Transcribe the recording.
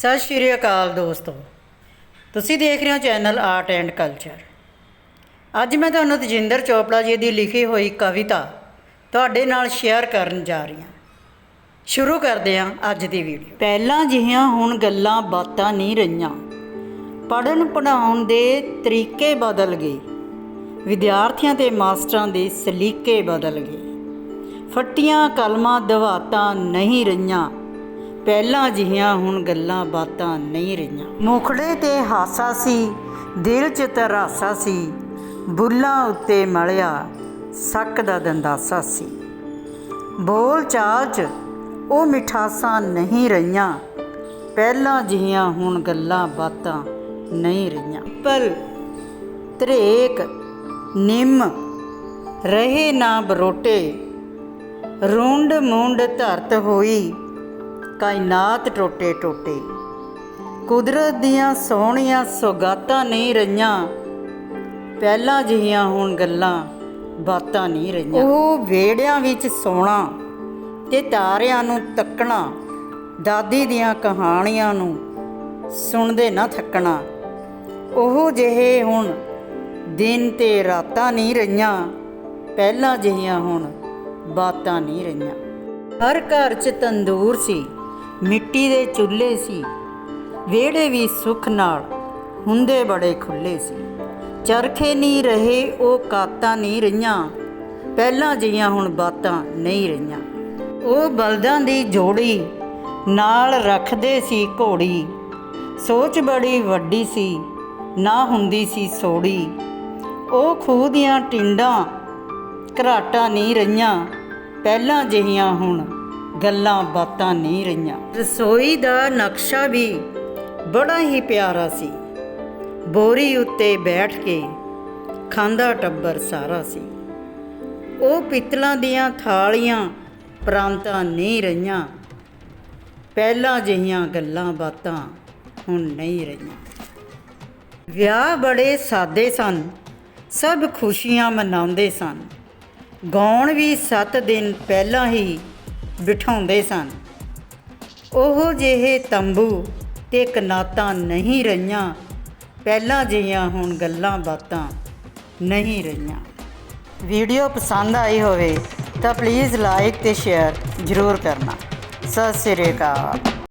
ਸਤਿ ਸ਼੍ਰੀ ਅਕਾਲ ਦੋਸਤੋ। ਤੁਸੀਂ ਦੇਖ ਰਹੇ ਹੋ ਚੈਨਲ ਆਰਟ ਐਂਡ ਕਲਚਰ ਅੱਜ ਮੈਂ ਤੁਹਾਨੂੰ ਤਜਿੰਦਰ ਚੋਪੜਾ ਜੀ ਦੀ ਲਿਖੀ ਹੋਈ ਕਵਿਤਾ ਤੁਹਾਡੇ ਨਾਲ ਸ਼ੇਅਰ ਕਰਨ ਜਾ ਰਹੀ ਹਾਂ। ਸ਼ੁਰੂ ਕਰਦੇ ਹਾਂ ਅੱਜ ਦੀ ਵੀਡੀਓ ਪਹਿਲਾਂ ਜਿਹੀਆਂ ਹੁਣ ਗੱਲਾਂ ਬਾਤਾਂ ਨਹੀਂ ਰਹੀਆਂ। ਪੜਨ ਪੜਾਉਣ ਦੇ ਤਰੀਕੇ ਬਦਲ ਗਏ। ਵਿਦਿਆਰਥੀਆਂ ਤੇ ਮਾਸਟਰਾਂ ਦੇ ਸਲੀਕੇ ਬਦਲ ਗਏ। ਫੱਟੀਆਂ ਕਲਮਾਂ ਦਵਾਤਾਂ ਨਹੀਂ ਰਹੀਆਂ। ਪਹਿਲਾਂ ਜਿਹੀਆਂ ਹੁਣ ਗੱਲਾਂ ਬਾਤਾਂ ਨਹੀਂ ਰਹੀਆਂ। ਮੁਖੜੇ ਤੇ ਹਾਸਾ ਸੀ, ਦਿਲ 'ਚ ਤਰਾਸਾ ਸੀ, ਬੁੱਲਾਂ ਉੱਤੇ ਮਲਿਆ ਸੱਕ ਦਾ ਦੰਦਾਸਾ ਸੀ। ਬੋਲ ਚਾਲ 'ਚ ਉਹ ਮਿਠਾਸਾਂ ਨਹੀਂ ਰਹੀਆਂ, ਪਹਿਲਾਂ ਜਿਹੀਆਂ ਹੁਣ ਗੱਲਾਂ ਬਾਤਾਂ ਨਹੀਂ ਰਹੀਆਂ। ਪਰ ਤਰੇਕ ਨਿੰਮ ਰਹੇ ਨਾ ਬਰੋਟੇ, ਰੁੰਡ ਮੁੰਡ ਧਰਤ ਹੋਈ ਕਾਇਨਾਤ ਟੋਟੇ ਟੋਟੇ। ਕੁਦਰਤ ਦੀਆਂ ਸੋਹਣੀਆਂ ਸੁਗਾਤਾਂ ਨਹੀਂ ਰਹੀਆਂ। ਪਹਿਲਾਂ ਜਿਹੀਆਂ ਹੁਣ ਗੱਲਾਂ ਬਾਤਾਂ ਨਹੀਂ ਰਹੀਆਂ। ਉਹ ਵੇੜਿਆਂ ਵਿੱਚ ਸੋਣਾ ਤੇ ਤਾਰਿਆਂ ਨੂੰ ਤੱਕਣਾ, ਦਾਦੀ ਦੀਆਂ ਕਹਾਣੀਆਂ ਨੂੰ ਸੁਣਦੇ ਨਾ ਥੱਕਣਾ। ਉਹ ਜਿਹੇ ਹੁਣ ਦਿਨ ਤੇ ਰਾਤਾਂ ਨਹੀਂ ਰਹੀਆਂ, ਪਹਿਲਾਂ ਜਿਹੀਆਂ ਹੁਣ ਬਾਤਾਂ ਨਹੀਂ ਰਹੀਆਂ। ਹਰ ਘਰ 'ਚ ਤੰਦੂਰ ਸੀ। ਮਿੱਟੀ ਦੇ ਚੁੱਲ੍ਹੇ ਸੀ। ਵਿਹੜੇ ਵੀ ਸੁੱਖ ਨਾਲ ਹੁੰਦੇ ਬੜੇ ਖੁੱਲੇ ਸੀ। ਚਰਖੇ ਨਹੀਂ ਰਹੇ, ਉਹ ਕਾਤਾਂ ਨਹੀਂ ਰਹੀਆਂ। ਪਹਿਲਾਂ ਜਿਹੀਆਂ ਹੁਣ ਬਾਤਾਂ ਨਹੀਂ ਰਹੀਆਂ। ਉਹ ਬਲਦਾਂ ਦੀ ਜੋੜੀ ਨਾਲ ਰੱਖਦੇ ਸੀ ਘੋੜੀ। ਸੋਚ ਬੜੀ ਵੱਡੀ ਸੀ, ਨਾ ਹੁੰਦੀ ਸੀ ਸੋੜੀ। ਉਹ ਖੂਹ ਦੀਆਂ ਟਿੰਡਾਂ ਘਰਾਟਾਂ ਨਹੀਂ ਰਹੀਆਂ, ਪਹਿਲਾਂ ਜਿਹੀਆਂ ਹੁਣ ਗੱਲਾਂ ਬਾਤਾਂ ਨਹੀਂ ਰਹੀਆਂ। ਰਸੋਈ ਦਾ ਨਕਸ਼ਾ ਵੀ ਬੜਾ ਹੀ ਪਿਆਰਾ ਸੀ। ਬੋਰੀ ਉੱਤੇ ਬੈਠ ਕੇ ਖਾਂਦਾ ਟੱਬਰ ਸਾਰਾ ਸੀ। ਉਹ ਪਿੱਤਲਾਂ ਦੀਆਂ ਥਾਲੀਆਂ ਪ੍ਰਾਂਤਾਂ ਨਹੀਂ ਰਹੀਆਂ। ਪਹਿਲਾਂ ਜਿਹੀਆਂ ਗੱਲਾਂ ਬਾਤਾਂ ਹੁਣ ਨਹੀਂ ਰਹੀਆਂ। ਵਿਆਹ ਬੜੇ ਸਾਦੇ ਸਨ। ਸਭ ਖੁਸ਼ੀਆਂ ਮਨਾਉਂਦੇ ਸਨ। ਗਾਉਣ ਵੀ 7 ਦਿਨ ਪਹਿਲਾਂ ਹੀ ਬਿਠਾਉਂਦੇ ਸਨ। ਉਹ ਜਿਹੇ ਤੰਬੂ ਤੇ ਕਨਾਤਾਂ ਨਹੀਂ ਰਹੀਆਂ। ਪਹਿਲਾਂ ਜਿਹੀਆਂ ਹੁਣ ਗੱਲਾਂ ਬਾਤਾਂ ਨਹੀਂ ਰਹੀਆਂ। ਵੀਡੀਓ ਪਸੰਦ ਆਈ ਹੋਵੇ ਤਾਂ ਪਲੀਜ਼ ਲਾਈਕ ਤੇ ਸ਼ੇਅਰ ਜ਼ਰੂਰ ਕਰਨਾ। ਸਤਿ ਸ੍ਰੀ ਅਕਾਲ।